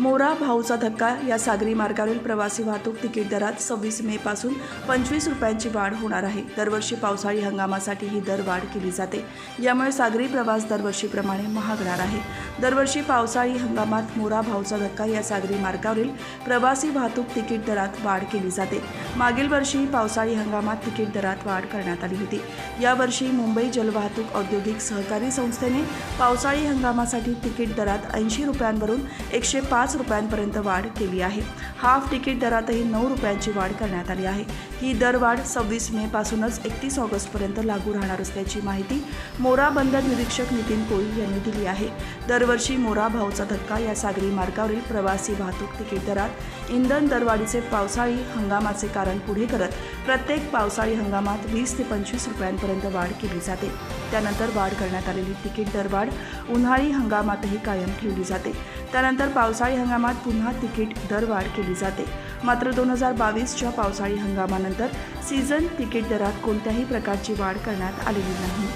मोरा भाऊचा धक्का. या सागरी मार्गावरील प्रवासी वाहतूक तिकीट दरात सव्वीस मे पासून पंचवीस रुपयांची वाढ होणार आहे. दरवर्षी पावसाळी हंगामासाठी ही दर वाढ केली जाते. यामुळे सागरी प्रवास दरवर्षीप्रमाणे महागणार आहे. दरवर्षी पावसाळी हंगामात मोरा भाऊचा धक्का. या सागरी मार्गावरील प्रवासी वाहतूक तिकीट दरात वाढ केली जाते. मागील वर्षी पावसाळी हंगामात तिकीट दरात वाढ करण्यात आली होती. यावर्षी मुंबई जलवाहतूक औद्योगिक सहकारी संस्थेने पावसाळी हंगामासाठी तिकीट दरात ऐंशी रुपयांवरून एकशे पाच रुपयांपर्यंत वाढ केली आहे. हाफ तिकीट दरातही नऊ रुपयांची वाढ करण्यात आली आहे. ही दरवाढ सव्वीस मे पासूनच एकतीस ऑगस्टपर्यंत लागू राहणार असल्याची माहिती मोरा बंदर निरीक्षक नितीन कोळी यांनी दिली आहे. दरवर्षी मोरा भाऊचा धक्का या सागरी मार्गावरील प्रवासी वाहतूक तिकीट दरात. इंधन दरवाढीचे पावसाळी हंगामाचे कारण पुढे करत प्रत्येक पावसाळी हंगामात वीस ते पंचवीस रुपयांपर्यंत वाढ केली जाते. त्यानंतर वाढ करण्यात आलेली तिकीट दरवाढ उन्हाळी हंगामातही कायम ठेवली जाते. त्यानंतर पावसाळी हंगामात पुन्हा तिकीट दरवाढ केली जाते. मात्र दोन हजार बावीसच्या पावसाळी हंगामानंतर सीझन तिकीट दरात कोणत्याही प्रकारची वाढ करण्यात आलेली नाही.